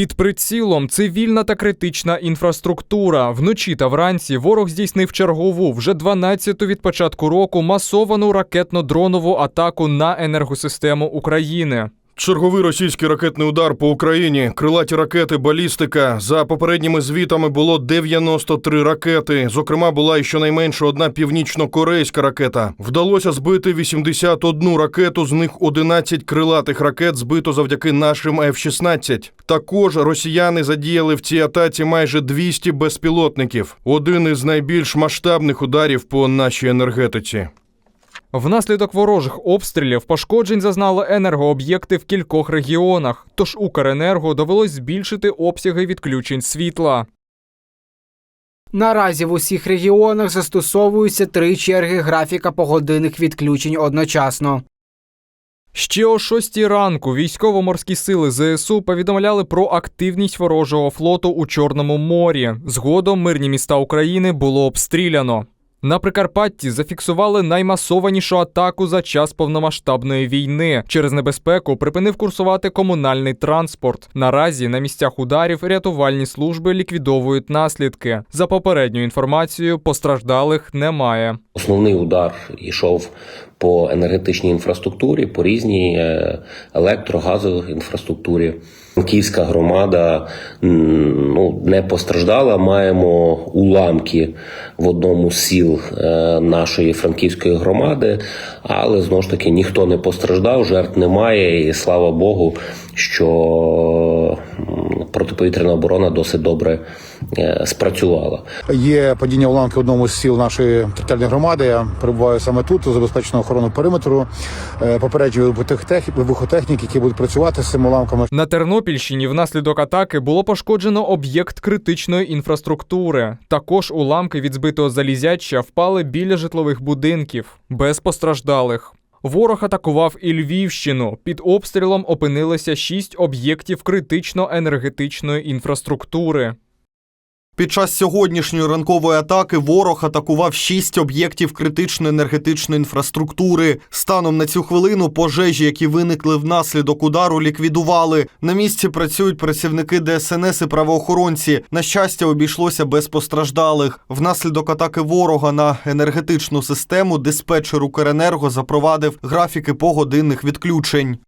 Під прицілом цивільна та критична інфраструктура. Вночі та вранці ворог здійснив чергову вже 12-ту від початку року масовану ракетно-дронову атаку на енергосистему України. Черговий російський ракетний удар по Україні, крилаті ракети, балістика. За попередніми звітами було 93 ракети. Зокрема, була і щонайменше одна північно-корейська ракета. Вдалося збити 81 ракету, з них 11 крилатих ракет збито завдяки нашим F-16. Також росіяни задіяли в цій атаці майже 200 безпілотників. Один із найбільш масштабних ударів по нашій енергетиці. Внаслідок ворожих обстрілів пошкоджень зазнали енергооб'єкти в кількох регіонах, тож Укренерго довелось збільшити обсяги відключень світла. Наразі в усіх регіонах застосовуються три черги графіка погодинних відключень одночасно. Ще о 6 ранку військово-морські сили ЗСУ повідомляли про активність ворожого флоту у Чорному морі. Згодом мирні міста України було обстріляно. На Прикарпатті зафіксували наймасованішу атаку за час повномасштабної війни. Через небезпеку припинив курсувати комунальний транспорт. Наразі на місцях ударів рятувальні служби ліквідовують наслідки. За попередньою інформацією, постраждалих немає. Основний удар йшов по енергетичній інфраструктурі, по різній е, електро-газовій інфраструктурі. Київська громада ну, не постраждала. Маємо уламки в одному з сіл е, нашої франківської громади, але знову ж таки ніхто не постраждав, жертв немає, і слава Богу, що протиповітряна оборона досить добре е, спрацювала. Є падіння уламки в одному з сіл нашої територіальної громади. Я перебуваю саме тут, забезпечено охорону периметру. Е, Попереджую вибухотех- вибухотехніки, які будуть працювати з цими уламками. На Тернопільщині внаслідок атаки було пошкоджено об'єкт критичної інфраструктури. Також уламки від збитого залізяча впали біля житлових будинків, без постраждалих. Ворог атакував і Львівщину. Під обстрілом опинилися шість об'єктів критично-енергетичної інфраструктури. Під час сьогоднішньої ранкової атаки ворог атакував шість об'єктів критичної енергетичної інфраструктури. Станом на цю хвилину пожежі, які виникли внаслідок удару, ліквідували. На місці працюють працівники ДСНС і правоохоронці. На щастя, обійшлося без постраждалих. Внаслідок атаки ворога на енергетичну систему диспетчер Укренерго запровадив графіки погодинних відключень.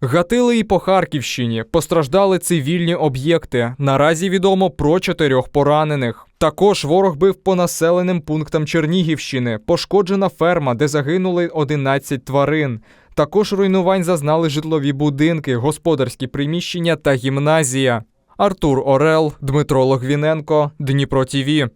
Гатили і по Харківщині постраждали цивільні об'єкти. Наразі відомо про чотирьох поранених. Також ворог бив по населеним пунктам Чернігівщини. Пошкоджена ферма, де загинули 11 тварин. Також руйнувань зазнали житлові будинки, господарські приміщення та гімназія. Артур Орел, Дмитро Логвіненко, Дніпро ТІВІ.